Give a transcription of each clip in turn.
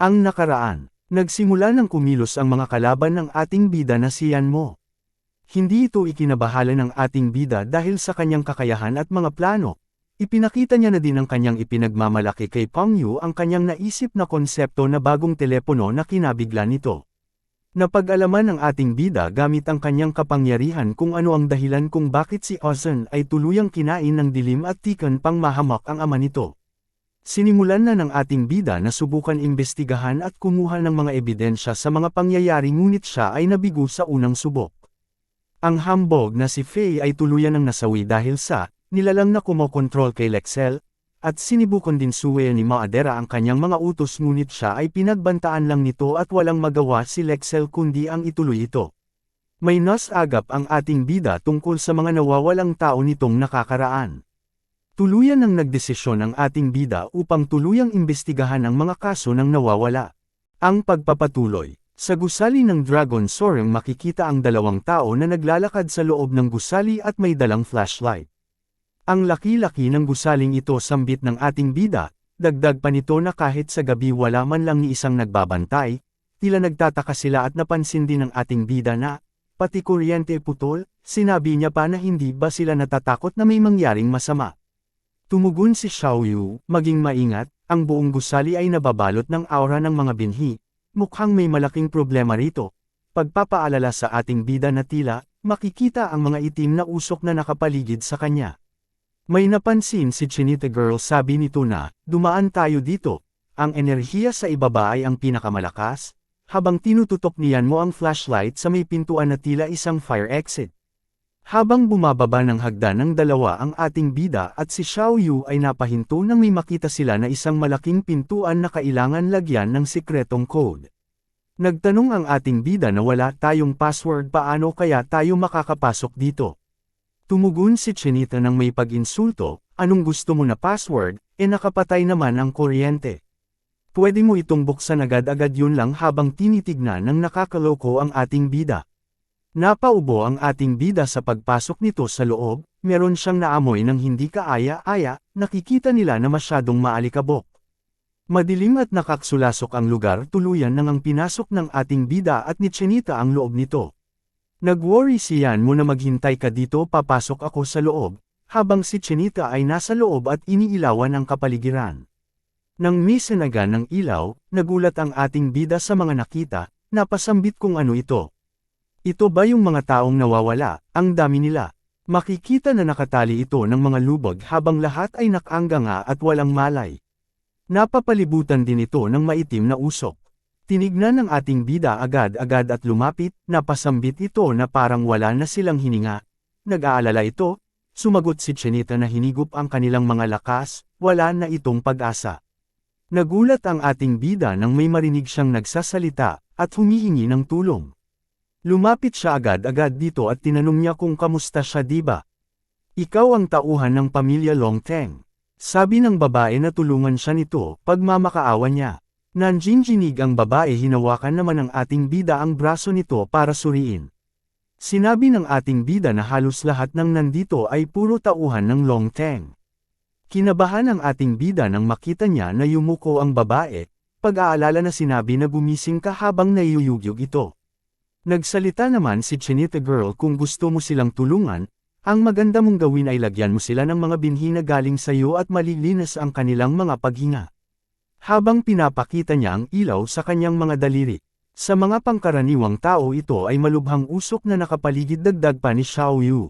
Ang nakaraan, nagsimula ng kumilos ang mga kalaban ng ating bida na si Yan Mo. Hindi ito ikinabahala ng ating bida dahil sa kanyang kakayahan at mga plano. Ipinakita niya na din ang kanyang ipinagmamalaki kay Pang Yu ang kanyang naisip na konsepto na bagong telepono na kinabigla nito. Napag-alaman ng ating bida gamit ang kanyang kapangyarihan kung ano ang dahilan kung bakit si Ozan ay tuluyang kinain ng dilim at tikan pang mahamak ang ama nito. Sinimulan na ng ating bida na subukan imbestigahan at kumuha ng mga ebidensya sa mga pangyayari ngunit siya ay nabigo sa unang subok. Ang hambog na si Faye ay tuluyan ng nasawi dahil sa nilalang na kumokontrol kay Lexel, at sinibukon din suwe ni Maadera ang kanyang mga utos ngunit siya ay pinagbantaan lang nito at walang magawa si Lexel kundi ang ituloy ito. May nas agap ang ating bida tungkol sa mga nawawalang tao nitong nakakaraan. Tuluyan ng nagdesisyon ang ating bida upang tuluyang imbestigahan ang mga kaso ng nawawala. Ang pagpapatuloy. Sa gusali ng Dragon Soaring makikita ang dalawang tao na naglalakad sa loob ng gusali at may dalang flashlight. Ang laki-laki ng gusaling ito sambit ng ating bida, dagdag pa nito na kahit sa gabi wala man lang ni isang nagbabantay, tila nagtataka sila at napansin din ng ating bida na, pati kuryente putol, sinabi niya pa na hindi ba sila natatakot na may mangyaring masama. Tumugon si Xiaoyu, maging maingat, ang buong gusali ay nababalot ng aura ng mga binhi, mukhang may malaking problema rito. Pagpapaalala sa ating bida na tila, makikita ang mga itim na usok na nakapaligid sa kanya. May napansin si Chinita Girl sabi nito na, dumaan tayo dito, ang enerhiya sa ibaba ay ang pinakamalakas, habang tinututok niyan mo ang flashlight sa may pintuan na tila isang fire exit. Habang bumababa ng hagdan ng dalawa ang ating bida at si Xiao Yu ay napahinto nang may makita sila na isang malaking pintuan na kailangan lagyan ng sikretong code. Nagtanong ang ating bida na wala tayong password paano kaya tayo makakapasok dito. Tumugon si Chinita ng may pag-insulto, anong gusto mo na password, e nakapatay naman ang kuryente. Pwede mo itong buksan agad-agad yun lang habang tinitignan ng nakakaloko ang ating bida. Napaubo ang ating bida sa pagpasok nito sa loob, meron siyang naamoy ng hindi kaaya-aya, nakikita nila na masyadong maalikabok. Madilim at nakaksulasok ang lugar tuluyan nang ang pinasok ng ating bida at ni Chinita ang loob nito. Nag-worry si Yan mo na maghintay ka dito papasok ako sa loob, habang si Chinita ay nasa loob at iniilawan ang kapaligiran. Nang misanagan ng ilaw, nagulat ang ating bida sa mga nakita, napasambit kung ano ito. Ito ba yung mga taong nawawala, ang dami nila. Makikita na nakatali ito ng mga lubog habang lahat ay nakangga nga at walang malay. Napapalibutan din ito ng maitim na usok. Tinignan ng ating bida agad-agad at lumapit, napasambit ito na parang wala na silang hininga. Nag-aalala ito, sumagot si Chinita na hinigup ang kanilang mga lakas, wala na itong pag-asa. Nagulat ang ating bida nang may marinig siyang nagsasalita, at humihingi ng tulong. Lumapit siya agad-agad dito at tinanong niya kung kamusta siya diba. Ikaw ang tauhan ng pamilya Long Teng. Sabi ng babae na tulungan siya nito, pagmamakaawa niya. Nanjinjinig ang babae hinawakan naman ng ating bida ang braso nito para suriin. Sinabi ng ating bida na halos lahat ng nandito ay puro tauhan ng Long Teng. Kinabahan ang ating bida nang makita niya na yumuko ang babae, pag-aalala na sinabi na gumising ka habang naiyuyugyug ito. Nagsalita naman si Chinita Girl kung gusto mo silang tulungan, ang maganda mong gawin ay lagyan mo sila ng mga binhi na galing sa iyo at malilinis ang kanilang mga paghinga habang pinapakita niya ang ilaw sa kanyang mga daliri. Sa mga pangkaraniwang tao ito ay malubhang usok na nakapaligid dagdag pa ni Xiao Yu.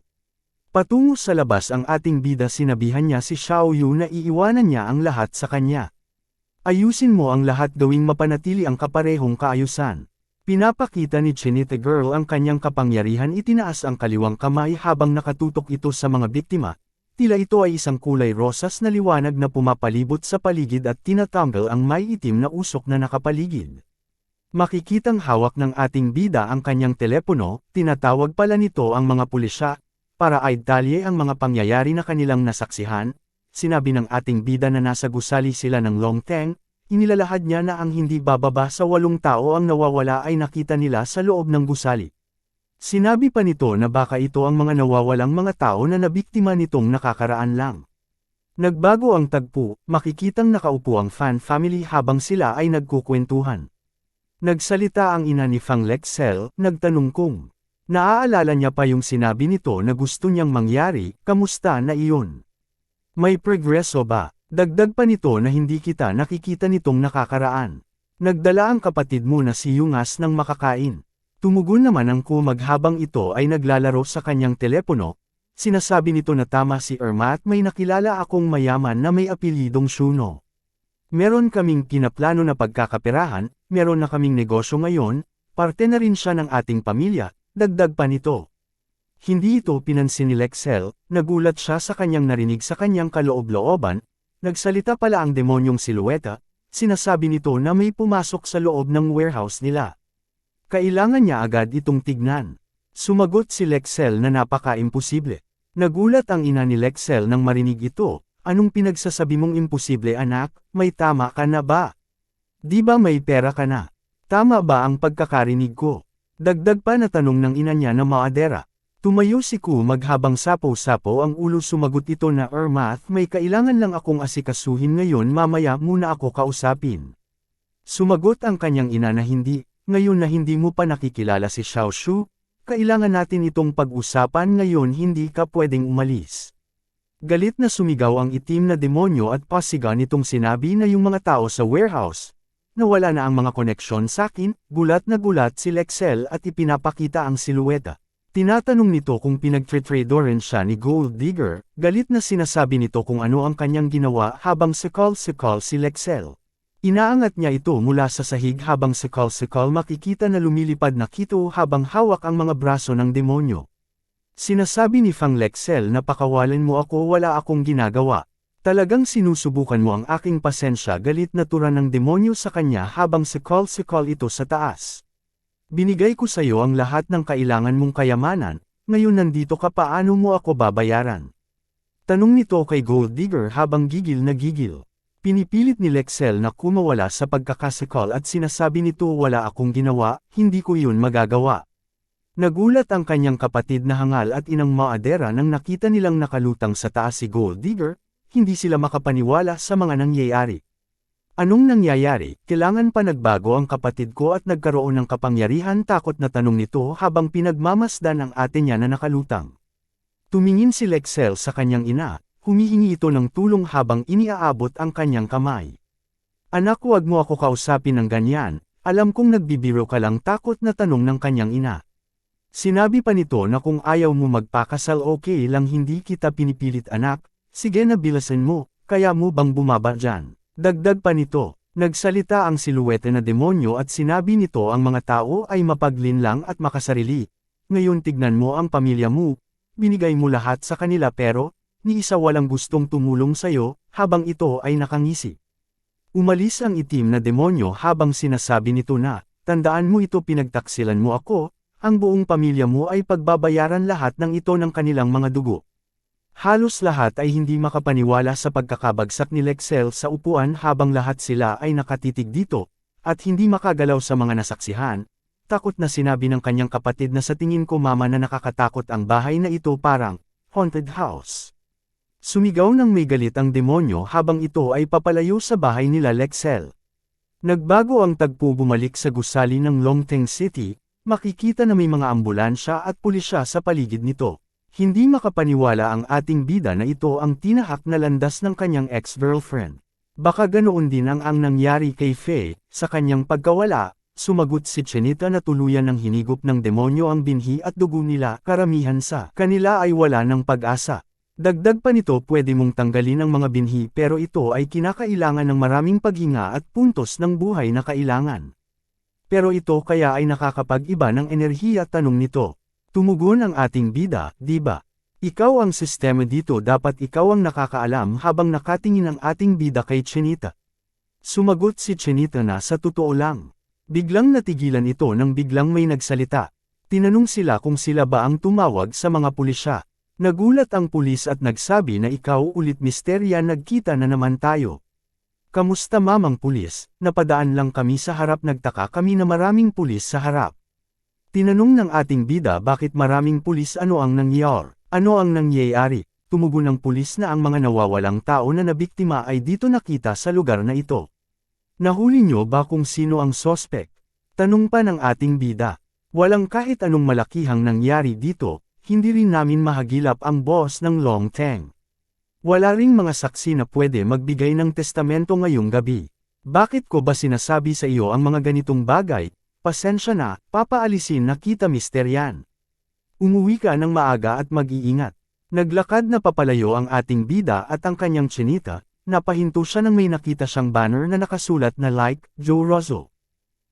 Patungo sa labas ang ating bida sinabihan niya si Xiao Yu na iiwanan niya ang lahat sa kanya. Ayusin mo ang lahat gawing mapanatili ang kaparehong kaayusan. Pinapakita ni Chinita Girl ang kanyang kapangyarihan itinaas ang kaliwang kamay habang nakatutok ito sa mga biktima, Tila ito ay isang kulay rosas na liwanag na pumapalibot sa paligid at tinatanggal ang may itim na usok na nakapaligid. Makikitang hawak ng ating bida ang kanyang telepono, tinatawag pala nito ang mga pulisya, para ay dalye ang mga pangyayari na kanilang nasaksihan, sinabi ng ating bida na nasa gusali sila ng Long Teng, inilalahad niya na ang hindi bababa sa walong tao ang nawawala ay nakita nila sa loob ng gusali. Sinabi pa nito na baka ito ang mga nawawalang mga tao na nabiktima nitong nakakaraan lang. Nagbago ang tagpo, makikitang nakaupo ang fan family habang sila ay nagkukwentuhan. Nagsalita ang ina ni Fang Lexel, nagtanong kung, naaalala niya pa yung sinabi nito na gusto niyang mangyari, kamusta na iyon? May progreso ba? Dagdag pa nito na hindi kita nakikita nitong nakakaraan. Nagdala ang kapatid mo na si Yungas ng makakain. Tumugon naman ang kumag habang ito ay naglalaro sa kanyang telepono, Sinasabi nito na tama si Irma at may nakilala akong mayaman na may apelidong Shuno. Meron kaming pinaplano na pagkakaperahan, meron na kaming negosyo ngayon, parte na rin siya ng ating pamilya, dagdag pa nito. Hindi ito pinansin ni Lexel, nagulat siya sa kanyang narinig sa kanyang kaloob-looban, nagsalita pala ang demonyong silueta, sinasabi nito na may pumasok sa loob ng warehouse nila. Kailangan niya agad itong tignan. Sumagot si Lexel na napaka-imposible. Nagulat ang ina ni Lexel nang marinig ito, anong pinagsasabi mong imposible anak, may tama ka na ba? Di ba may pera ka na? Tama ba ang pagkakarinig ko? Dagdag pa na tanong ng ina niya na maadera. Tumayo si Ku maghabang sapo-sapo ang ulo sumagot ito na Ermath may kailangan lang akong asikasuhin ngayon mamaya muna ako kausapin. Sumagot ang kanyang ina na hindi, ngayon na hindi mo pa nakikilala si Xiao Shu, kailangan natin itong pag-usapan ngayon hindi ka pwedeng umalis. Galit na sumigaw ang itim na demonyo at pasiga nitong sinabi na yung mga tao sa warehouse. Nawala na ang mga koneksyon sa akin, gulat na gulat si Lexel at ipinapakita ang silueta. Tinatanong nito kung pinag-tradorin siya ni Gold Digger, galit na sinasabi nito kung ano ang kanyang ginawa habang sikal-sikal si Lexel. Inaangat niya ito mula sa sahig habang sikal-sikal makikita na lumilipad na kito habang hawak ang mga braso ng demonyo. Sinasabi ni Fang Lexel na pakawalan mo ako wala akong ginagawa. Talagang sinusubukan mo ang aking pasensya galit na tura ng demonyo sa kanya habang sikal-sikal ito sa taas. Binigay ko sa iyo ang lahat ng kailangan mong kayamanan, ngayon nandito ka paano mo ako babayaran? Tanong nito kay Gold Digger habang gigil na gigil. Pinipilit ni Lexel na kumawala sa pagkakasikal at sinasabi nito wala akong ginawa, hindi ko yun magagawa. Nagulat ang kanyang kapatid na hangal at inang maadera nang nakita nilang nakalutang sa taas si Gold Digger, hindi sila makapaniwala sa mga nangyayari. Anong nangyayari, kailangan pa nagbago ang kapatid ko at nagkaroon ng kapangyarihan takot na tanong nito habang pinagmamasdan ang ate niya na nakalutang. Tumingin si Lexel sa kanyang ina, Humihingi ito ng tulong habang iniaabot ang kanyang kamay. Anak huwag mo ako kausapin ng ganyan, alam kong nagbibiro ka lang takot na tanong ng kanyang ina. Sinabi pa nito na kung ayaw mo magpakasal okay lang hindi kita pinipilit anak, sige na bilasin mo, kaya mo bang bumaba dyan. Dagdag pa nito, nagsalita ang siluwete na demonyo at sinabi nito ang mga tao ay mapaglinlang at makasarili. Ngayon tignan mo ang pamilya mo, binigay mo lahat sa kanila pero, ni isa walang gustong tumulong sayo, habang ito ay nakangisi. Umalis ang itim na demonyo habang sinasabi nito na, tandaan mo ito pinagtaksilan mo ako, ang buong pamilya mo ay pagbabayaran lahat ng ito ng kanilang mga dugo. Halos lahat ay hindi makapaniwala sa pagkakabagsak ni Lexel sa upuan habang lahat sila ay nakatitig dito, at hindi makagalaw sa mga nasaksihan, takot na sinabi ng kanyang kapatid na sa tingin ko mama na nakakatakot ang bahay na ito parang, haunted house. Sumigaw ng may galit ang demonyo habang ito ay papalayo sa bahay nila Lexel. Nagbago ang tagpo bumalik sa gusali ng Longteng City, makikita na may mga ambulansya at pulisya sa paligid nito. Hindi makapaniwala ang ating bida na ito ang tinahak na landas ng kanyang ex-girlfriend. Baka ganoon din ang ang nangyari kay Faye, sa kanyang pagkawala, sumagot si Chenita na tuluyan ng hinigop ng demonyo ang binhi at dugo nila, karamihan sa kanila ay wala ng pag-asa. Dagdag pa nito pwede mong tanggalin ang mga binhi pero ito ay kinakailangan ng maraming paghinga at puntos ng buhay na kailangan. Pero ito kaya ay nakakapag-iba ng enerhiya tanong nito. Tumugon ang ating bida, di ba? Ikaw ang sistema dito dapat ikaw ang nakakaalam habang nakatingin ang ating bida kay Chinita. Sumagot si Chinita na sa totoo lang. Biglang natigilan ito nang biglang may nagsalita. Tinanong sila kung sila ba ang tumawag sa mga pulisya. Nagulat ang pulis at nagsabi na ikaw ulit misterya nagkita na naman tayo. Kamusta mamang pulis, napadaan lang kami sa harap nagtaka kami na maraming pulis sa harap. Tinanong ng ating bida bakit maraming pulis ano ang nangyar, ano ang nangyayari. tumugon ng pulis na ang mga nawawalang tao na nabiktima ay dito nakita sa lugar na ito. Nahuli nyo ba kung sino ang sospek? Tanong pa ng ating bida. Walang kahit anong malakihang nangyari dito, hindi rin namin mahagilap ang boss ng Long Teng. Wala ring mga saksi na pwede magbigay ng testamento ngayong gabi. Bakit ko ba sinasabi sa iyo ang mga ganitong bagay? Pasensya na, papaalisin na kita misteryan. Umuwi ka ng maaga at mag-iingat. Naglakad na papalayo ang ating bida at ang kanyang chinita, napahinto siya nang may nakita siyang banner na nakasulat na like, Joe Rozzo.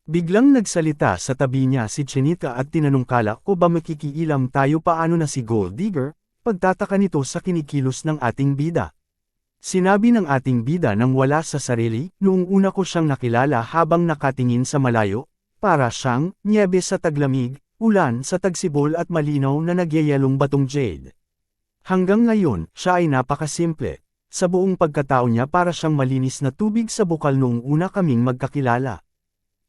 Biglang nagsalita sa tabi niya si Chinita at tinanong kala ko ba makikiilam tayo paano na si Gold Digger, pagtataka nito sa kinikilos ng ating bida. Sinabi ng ating bida nang wala sa sarili, noong una ko siyang nakilala habang nakatingin sa malayo, para siyang, niebe sa taglamig, ulan sa tagsibol at malinaw na nagyayelong batong jade. Hanggang ngayon, siya ay napakasimple. Sa buong pagkatao niya para siyang malinis na tubig sa bukal noong una kaming magkakilala.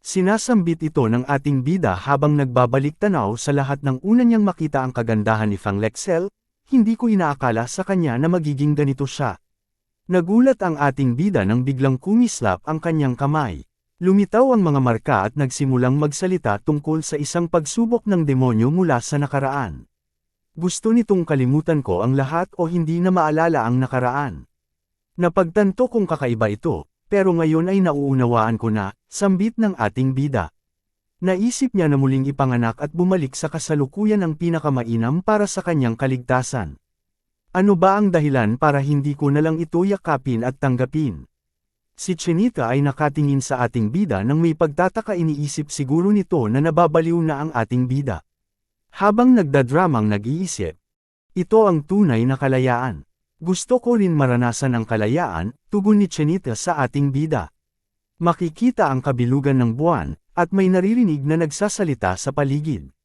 Sinasambit ito ng ating bida habang nagbabalik tanaw sa lahat ng una niyang makita ang kagandahan ni Fang Lexel, hindi ko inaakala sa kanya na magiging ganito siya. Nagulat ang ating bida nang biglang kumislap ang kanyang kamay. Lumitaw ang mga marka at nagsimulang magsalita tungkol sa isang pagsubok ng demonyo mula sa nakaraan. Gusto nitong kalimutan ko ang lahat o hindi na maalala ang nakaraan. Napagtanto kong kakaiba ito, pero ngayon ay nauunawaan ko na, sambit ng ating bida. Naisip niya na muling ipanganak at bumalik sa kasalukuyan ang pinakamainam para sa kanyang kaligtasan. Ano ba ang dahilan para hindi ko nalang ito yakapin at tanggapin? Si Chinita ay nakatingin sa ating bida nang may pagtataka iniisip siguro nito na nababaliw na ang ating bida. Habang nagdadramang nag-iisip, ito ang tunay na kalayaan. Gusto ko rin maranasan ang kalayaan, tugon ni Chinita sa ating bida. Makikita ang kabilugan ng buwan, at may naririnig na nagsasalita sa paligid.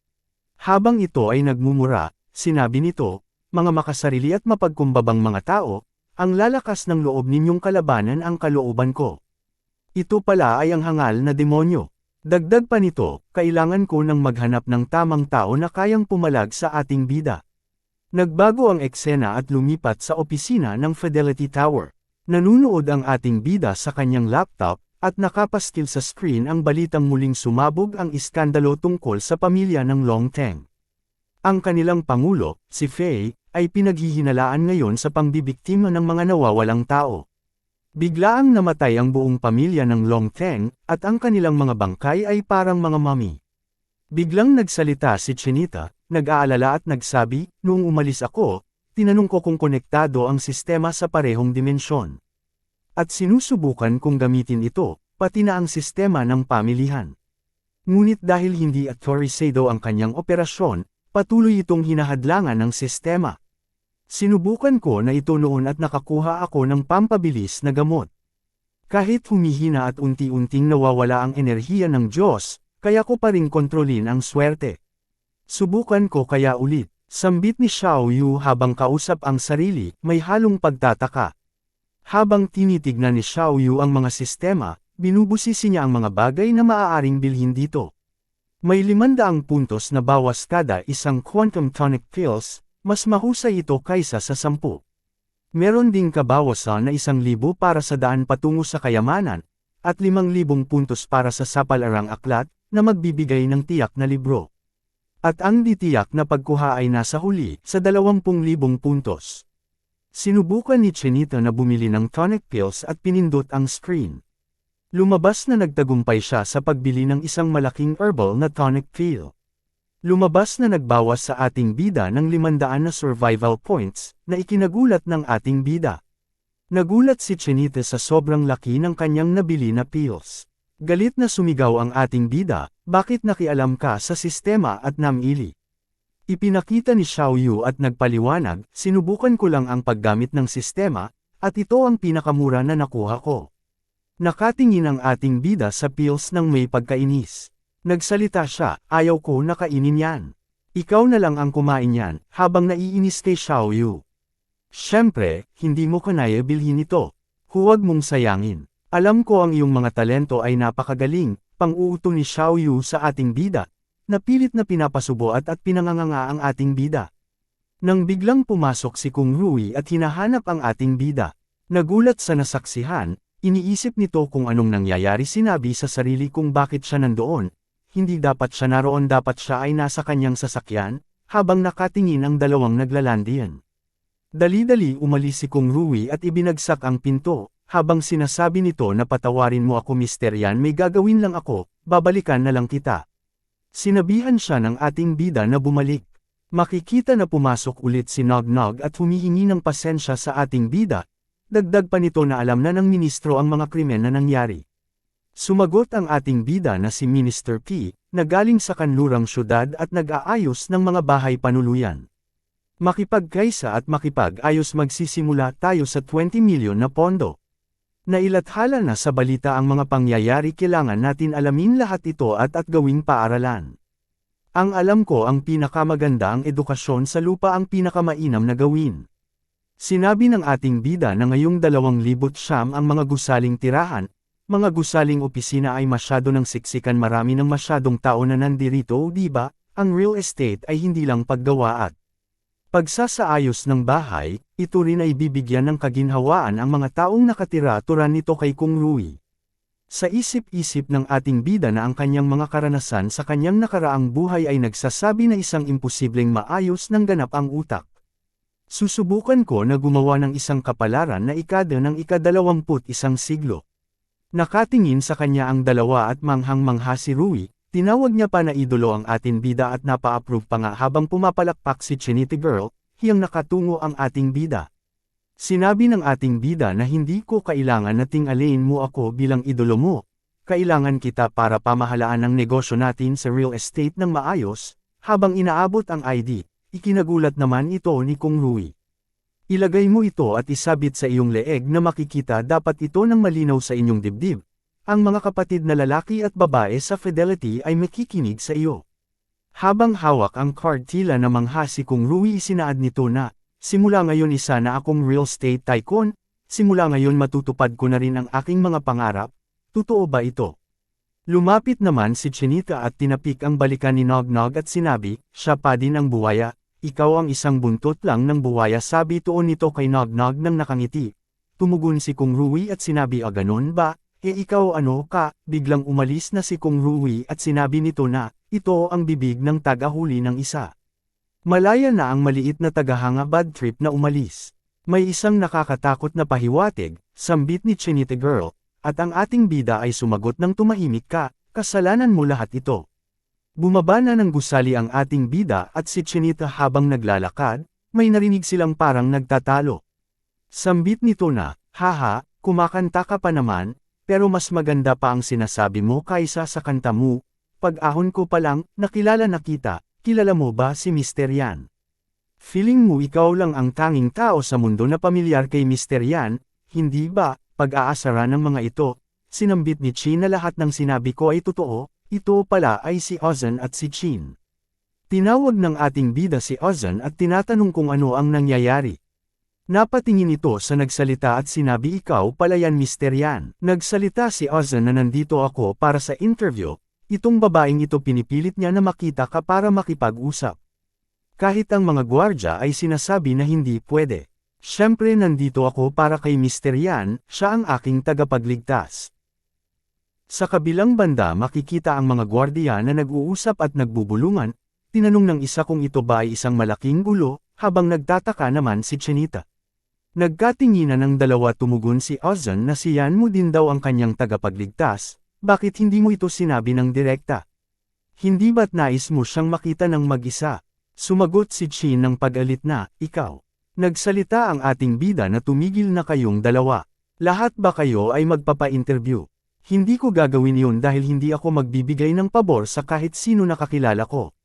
Habang ito ay nagmumura, sinabi nito, mga makasarili at mapagkumbabang mga tao, ang lalakas ng loob ninyong kalabanan ang kalooban ko. Ito pala ay ang hangal na demonyo. Dagdag pa nito, kailangan ko nang maghanap ng tamang tao na kayang pumalag sa ating bida. Nagbago ang eksena at lumipat sa opisina ng Fidelity Tower. Nanunood ang ating bida sa kanyang laptop, at nakapaskil sa screen ang balitang muling sumabog ang iskandalo tungkol sa pamilya ng Long Teng. Ang kanilang pangulo, si Fei, ay pinaghihinalaan ngayon sa pangbibiktima ng mga nawawalang tao. Biglaang namatay ang buong pamilya ng Long Teng, at ang kanilang mga bangkay ay parang mga mami. Biglang nagsalita si Chinita, nag-aalala at nagsabi, noong umalis ako, tinanong ko kung konektado ang sistema sa parehong dimensyon. At sinusubukan kong gamitin ito, pati na ang sistema ng pamilihan. Ngunit dahil hindi authorizado ang kanyang operasyon, patuloy itong hinahadlangan ng sistema. Sinubukan ko na ito noon at nakakuha ako ng pampabilis na gamot. Kahit humihina at unti-unting nawawala ang enerhiya ng Diyos, kaya ko pa rin kontrolin ang swerte. Subukan ko kaya ulit, sambit ni Xiao Yu habang kausap ang sarili, may halong pagtataka. Habang tinitignan ni Xiao Yu ang mga sistema, binubusisi niya ang mga bagay na maaaring bilhin dito. May limandaang puntos na bawas kada isang quantum tonic pills, mas mahusay ito kaysa sa sampu. Meron ding kabawasan na isang libo para sa daan patungo sa kayamanan, at limang libong puntos para sa sapalarang aklat, na magbibigay ng tiyak na libro. At ang ditiyak na pagkuha ay nasa huli, sa dalawampung libong puntos. Sinubukan ni Chinita na bumili ng tonic pills at pinindot ang screen. Lumabas na nagtagumpay siya sa pagbili ng isang malaking herbal na tonic pill. Lumabas na nagbawas sa ating bida ng 500 na survival points, na ikinagulat ng ating bida. Nagulat si Chinite sa sobrang laki ng kanyang nabili na pills. Galit na sumigaw ang ating bida, bakit nakialam ka sa sistema at namili? Ipinakita ni Xiao Yu at nagpaliwanag, sinubukan ko lang ang paggamit ng sistema, at ito ang pinakamura na nakuha ko. Nakatingin ang ating bida sa pills ng may pagkainis. Nagsalita siya, ayaw ko na kainin yan. Ikaw na lang ang kumain yan, habang naiinis kay Xiao Yu. Siyempre, hindi mo kanaya bilhin ito. Huwag mong sayangin. Alam ko ang iyong mga talento ay napakagaling, pang-uuto ni Xiao Yu sa ating bida. Napilit na pinapasubo at at pinanganganga ang ating bida. Nang biglang pumasok si Kung Rui at hinahanap ang ating bida. Nagulat sa nasaksihan, iniisip nito kung anong nangyayari sinabi sa sarili kung bakit siya nandoon. Hindi dapat siya naroon dapat siya ay nasa kanyang sasakyan, habang nakatingin ang dalawang naglalandian. Dali-dali umalis si Kung Rui at ibinagsak ang pinto, habang sinasabi nito na patawarin mo ako Mr. Yan may gagawin lang ako, babalikan na lang kita. Sinabihan siya ng ating bida na bumalik. Makikita na pumasok ulit si Nog Nog at humihingi ng pasensya sa ating bida, dagdag pa nito na alam na ng ministro ang mga krimen na nangyari. Sumagot ang ating bida na si Minister P, na galing sa kanlurang syudad at nag-aayos ng mga bahay panuluyan. Makipagkaisa at makipag-ayos magsisimula tayo sa 20 milyon na pondo. Nailathala na sa balita ang mga pangyayari kailangan natin alamin lahat ito at at gawing paaralan. Ang alam ko ang pinakamaganda ang edukasyon sa lupa ang pinakamainam na gawin. Sinabi ng ating bida na ngayong 2,000 siyam ang mga gusaling tirahan, mga gusaling opisina ay masyado ng siksikan marami ng masyadong tao na nandirito di ba? Ang real estate ay hindi lang paggawa at pagsasaayos ng bahay, ito rin ay bibigyan ng kaginhawaan ang mga taong nakatira turan nito kay Kung Rui. Sa isip-isip ng ating bida na ang kanyang mga karanasan sa kanyang nakaraang buhay ay nagsasabi na isang imposibleng maayos ng ganap ang utak. Susubukan ko na gumawa ng isang kapalaran na ikada ng ikadalawamput isang siglo. Nakatingin sa kanya ang dalawa at manghang-mangha si Rui, tinawag niya pa na idolo ang ating bida at napa-approve pa nga habang pumapalakpak si Chinity Girl, hiyang nakatungo ang ating bida. Sinabi ng ating bida na hindi ko kailangan na tingalin mo ako bilang idolo mo, kailangan kita para pamahalaan ang negosyo natin sa real estate ng maayos, habang inaabot ang ID, ikinagulat naman ito ni Kung Rui. Ilagay mo ito at isabit sa iyong leeg na makikita dapat ito ng malinaw sa inyong dibdib. Ang mga kapatid na lalaki at babae sa Fidelity ay makikinig sa iyo. Habang hawak ang card tila na mangha si Kung Rui isinaad nito na, simula ngayon isa na akong real estate tycoon, simula ngayon matutupad ko na rin ang aking mga pangarap, totoo ba ito? Lumapit naman si Chinita at tinapik ang balikan ni Nog Nog at sinabi, siya pa din ang buwaya, ikaw ang isang buntot lang ng buwaya sabi tuon nito kay Nognog nang nakangiti. Tumugon si Kung Rui at sinabi a ganun ba, e ikaw ano ka, biglang umalis na si Kung Rui at sinabi nito na, ito ang bibig ng tagahuli ng isa. Malaya na ang maliit na tagahanga bad trip na umalis. May isang nakakatakot na pahiwatig, sambit ni Chinita Girl, at ang ating bida ay sumagot ng tumahimik ka, kasalanan mo lahat ito. Bumaba na ng gusali ang ating bida at si Chinita habang naglalakad, may narinig silang parang nagtatalo. Sambit nito na, haha, kumakanta ka pa naman, pero mas maganda pa ang sinasabi mo kaysa sa kanta mo. Pag-ahon ko pa lang, nakilala na kita, kilala mo ba si Mr. Yan? Feeling mo ikaw lang ang tanging tao sa mundo na pamilyar kay Mr. Yan, hindi ba, pag-aasara ng mga ito, sinambit ni Chi na lahat ng sinabi ko ay totoo, ito pala ay si Ozan at si Chin. Tinawag ng ating bida si Ozan at tinatanong kung ano ang nangyayari. Napatingin ito sa nagsalita at sinabi ikaw pala yan Mr. Yan. Nagsalita si Ozan na nandito ako para sa interview, itong babaeng ito pinipilit niya na makita ka para makipag-usap. Kahit ang mga gwardya ay sinasabi na hindi pwede. Siyempre nandito ako para kay Mr. Yan, siya ang aking tagapagligtas. Sa kabilang banda makikita ang mga gwardiya na nag-uusap at nagbubulungan, tinanong ng isa kung ito ba ay isang malaking gulo, habang nagtataka naman si Chinita. Nagkatinginan ng dalawa tumugon si Ozan na siyan mo din daw ang kanyang tagapagligtas, bakit hindi mo ito sinabi ng direkta? Hindi ba't nais mo siyang makita ng mag-isa? Sumagot si Chin ng pag-alit na, ikaw. Nagsalita ang ating bida na tumigil na kayong dalawa. Lahat ba kayo ay magpapa-interview? Hindi ko gagawin yun dahil hindi ako magbibigay ng pabor sa kahit sino nakakilala ko.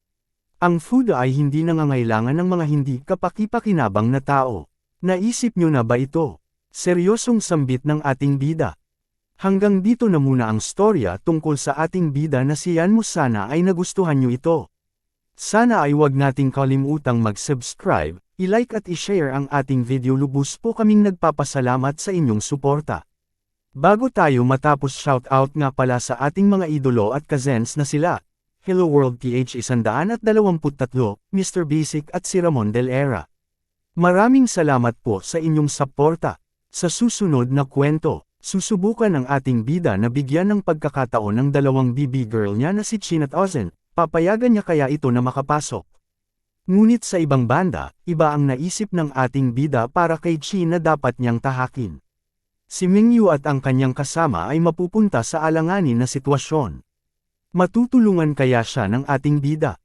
Ang food ay hindi nangangailangan ng mga hindi kapakipakinabang na tao. Naisip nyo na ba ito? Seryosong sambit ng ating bida. Hanggang dito na muna ang storya tungkol sa ating bida na siyan mo sana ay nagustuhan nyo ito. Sana ay wag nating kalimutang mag-subscribe, i-like at i-share ang ating video lubos po kaming nagpapasalamat sa inyong suporta. Bago tayo matapos shoutout nga pala sa ating mga idolo at kazens na sila, Hello World PH 123, Mr. Basic at si Ramon Del Era. Maraming salamat po sa inyong suporta. Sa susunod na kwento, susubukan ng ating bida na bigyan ng pagkakataon ng dalawang BB girl niya na si Chin at Ozen, papayagan niya kaya ito na makapasok. Ngunit sa ibang banda, iba ang naisip ng ating bida para kay Chin na dapat niyang tahakin. Si Mingyu at ang kanyang kasama ay mapupunta sa alanganin na sitwasyon. Matutulungan kaya siya ng ating bida.